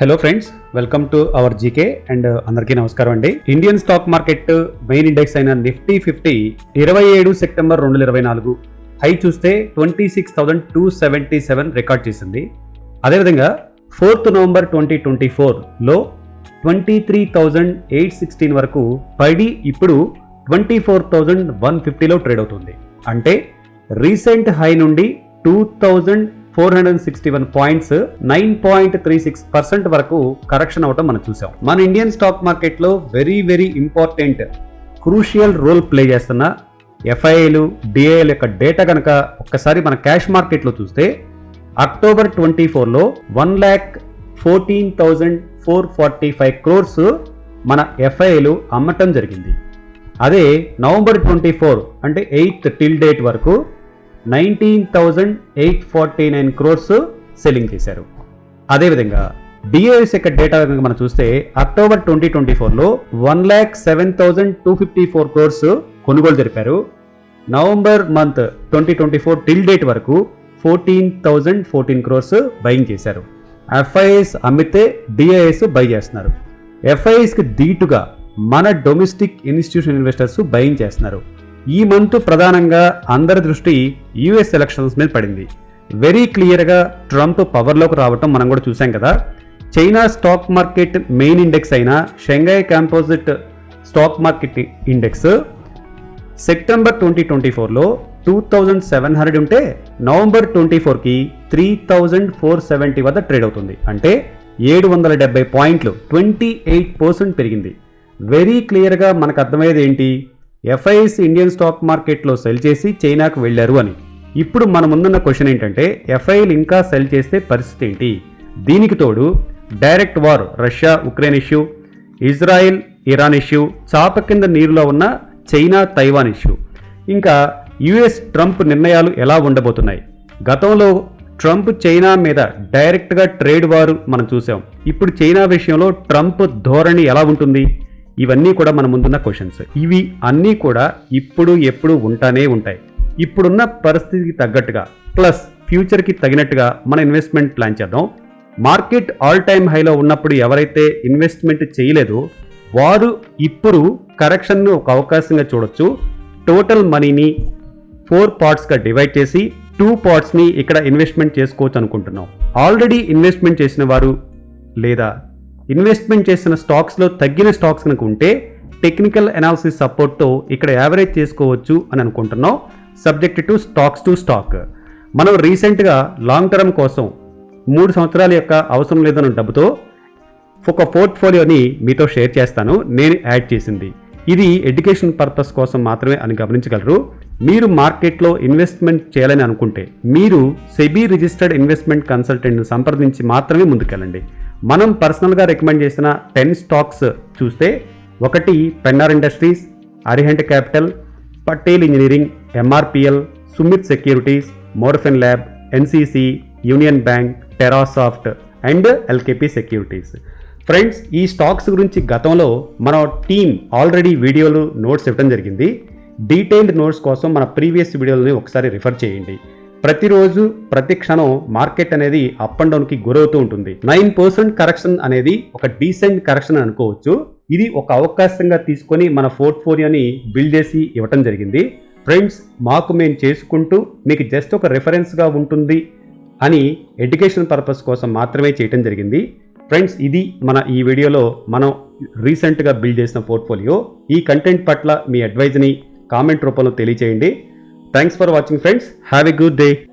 Hello friends welcome to our GK and అందరికీ నమస్కారం అండి. Indian stock market main index అయిన నిఫ్టీ ఫిఫ్టీ ఇరవై ఏడు సెప్టెంబర్ రెండు ఇరవై నాలుగు హై చూస్తే twenty six thousand two seventy seven record చేసింది. అదేవిధంగా ఫోర్త్ నవంబర్ ట్వంటీ ట్వంటీ ఫోర్లో twenty three thousand eight sixteen వరకు పడి ఇప్పుడు ట్వంటీ ఫోర్ థౌజండ్ వన్ ఫిఫ్టీలో ట్రేడ్ అవుతుంది. అంటే రీసెంట్ హై నుండి two thousand four hundred sixty one points nine point three six percent వరకు కరెక్షన్ అవటం మనం చూసాం. మన ఇండియన్ స్టాక్ మార్కెట్లో very very important crucial role play చేస్తున్న ఎఫ్ఐఏలు డిఐఎల్ యొక్క డేటా కనుక ఒక్కసారి మన క్యాష్ మార్కెట్లో చూస్తే అక్టోబర్ ట్వంటీ ఫోర్లో one lakh fourteen thousand four forty five crores మన ఎఫ్ఐఏలు అమ్మటం జరిగింది. అదే నవంబర్ ట్వంటీ ఫోర్ అంటే ఎయిత్ టిల్ డేట్ వరకు nineteen thousand eight forty nine crores selling చేశారు. అదేవిధంగా డిఐఎస్ యొక్క డేటా కనుక మనం చూస్తే అక్టోబర్ ట్వంటీ ట్వంటీ ఫోర్లో one lakh seven thousand two fifty four crores కొనుగోలు జరిపారు. November month twenty twenty four till date వరకు fourteen thousand fourteen crores buying చేశారు. ఎఫ్ఐఎస్ అమ్మితే డిఐఎస్ బై చేస్తున్నారు. ఎఫ్ఐఎస్కి దీటుగా మన డొమెస్టిక్ ఇన్స్టిట్యూషన్ ఇన్వెస్టర్స్ బయింగ్ చేస్తున్నారు. ఈ మంత్ ప్రధానంగా అందరి దృష్టి యుఎస్ ఎలక్షన్స్ మీద పడింది. వెరీ క్లియర్గా ట్రంప్ పవర్లోకి రావటం మనం కూడా చూసాం కదా. China stock market main index అయిన Shanghai composite stock market index September twenty twenty ఫోర్లో టూ థౌజండ్ సెవెన్ హండ్రెడ్ ఉంటే నవంబర్ ట్వంటీ ఫోర్కి త్రీ థౌజండ్ ఫోర్ సెవెంటీ వద్ద ట్రేడ్ అవుతుంది. అంటే ఏడు వందల డెబ్బై పాయింట్లు ట్వంటీ ఎయిట్ పర్సెంట్ పెరిగింది. వెరీ క్లియర్గా మనకు అర్థమయ్యేది ఏంటి? ఎఫ్ఐఎస్ ఇండియన్ స్టాక్ మార్కెట్లో సెల్ చేసి చైనాకు వెళ్ళారు అని. ఇప్పుడు మన ముందున్న క్వశ్చన్ ఏంటంటే ఎఫ్ఐఎల్ ఇంకా సెల్ చేస్తే పరిస్థితి ఏంటి? దీనికి తోడు direct war Russia Ukraine issue Israel Iran issue చాప కింద నీరులో ఉన్న చైనా తైవాన్ ఇష్యూ. ఇంకా యుఎస్ ట్రంప్ నిర్ణయాలు ఎలా ఉండబోతున్నాయి? గతంలో ట్రంప్ చైనా మీద డైరెక్ట్గా ట్రేడ్ వారు మనం చూసాం. ఇప్పుడు చైనా విషయంలో ట్రంప్ ధోరణి ఎలా ఉంటుంది? ఇవన్నీ కూడా మన ముందున్న క్వశ్చన్స్ ఇవి అన్నీ కూడా ఇప్పుడు ఎప్పుడు ఉంటానే ఉంటాయి. ఇప్పుడున్న పరిస్థితికి తగ్గట్టుగా ప్లస్ ఫ్యూచర్కి తగినట్టుగా మన ఇన్వెస్ట్మెంట్ ప్లాన్ చేద్దాం. మార్కెట్ ఆల్ టైమ్ హైలో ఉన్నప్పుడు ఎవరైతే ఇన్వెస్ట్మెంట్ చేయలేదో వారు ఇప్పుడు కరెక్షన్ను ఒక అవకాశంగా చూడొచ్చు. టోటల్ మనీని ఫోర్ పార్ట్స్గా డివైడ్ చేసి టూ పార్ట్స్ని ఇక్కడ ఇన్వెస్ట్మెంట్ చేసుకోవచ్చు అనుకుంటున్నాం. ఆల్రెడీ ఇన్వెస్ట్మెంట్ చేసిన వారు లేదా ఇన్వెస్ట్మెంట్ చేసిన స్టాక్స్లో తగ్గిన స్టాక్స్ కనుక ఉంటే టెక్నికల్ అనాలిసిస్ సపోర్ట్తో ఇక్కడ యావరేజ్ చేసుకోవచ్చు అని అనుకుంటున్నాం. Subject to stocks to stock. మనం రీసెంట్గా లాంగ్ టర్మ్ కోసం మూడు సంవత్సరాల యొక్క అవసరం లేదన్న డబ్బుతో ఒక పోర్ట్ఫోలియోని మీతో షేర్ చేస్తాను. నేను యాడ్ చేసింది. ఇది ఎడ్యుకేషన్ పర్పస్ కోసం మాత్రమే అని గమనించగలరు. మీరు మార్కెట్లో ఇన్వెస్ట్మెంట్ చేయాలని అనుకుంటే మీరు సెబీ రిజిస్టర్డ్ ఇన్వెస్ట్మెంట్ కన్సల్టెంట్ని సంప్రదించి మాత్రమే ముందుకెళ్ళండి. మనం పర్సనల్గా రికమెండ్ చేసిన టెన్ స్టాక్స్ చూస్తే ఒకటి Pennar industries Arihant capital Patel engineering MRPL Sumit securities Morepen lab NCC union bank Terasoft and LKP securities friends ఈ స్టాక్స్ గురించి గతంలో మన టీం ఆల్రెడీ వీడియోలు నోట్స్ ఇవ్వడం జరిగింది. డీటెయిల్డ్ నోట్స్ కోసం మన ప్రీవియస్ వీడియోలని ఒకసారి రిఫర్ చేయండి. ప్రతిరోజు ప్రతి క్షణం మార్కెట్ అనేది అప్ అండ్ డౌన్కి గురవుతూ ఉంటుంది. నైన్ పర్సెంట్ కరెక్షన్ అనేది ఒక డీసెంట్ కరెక్షన్ అనుకోవచ్చు. ఇది ఒక అవకాశంగా తీసుకొని మన పోర్ట్ఫోలియోని బిల్డ్ చేసి ఇవ్వటం జరిగింది. ఫ్రెండ్స్ మాకు మేము చేసుకుంటూ మీకు జస్ట్ ఒక రెఫరెన్స్గా ఉంటుంది అని ఎడ్యుకేషన్ పర్పస్ కోసం మాత్రమే చేయటం జరిగింది. ఫ్రెండ్స్ ఇది మన ఈ వీడియోలో మనం రీసెంట్గా బిల్డ్ చేసిన పోర్ట్ఫోలియో ఈ కంటెంట్ పట్ల మీ అడ్వైజ్ని కామెంట్ రూపంలో తెలియచేయండి. Thanks for watching friends. Have a good day.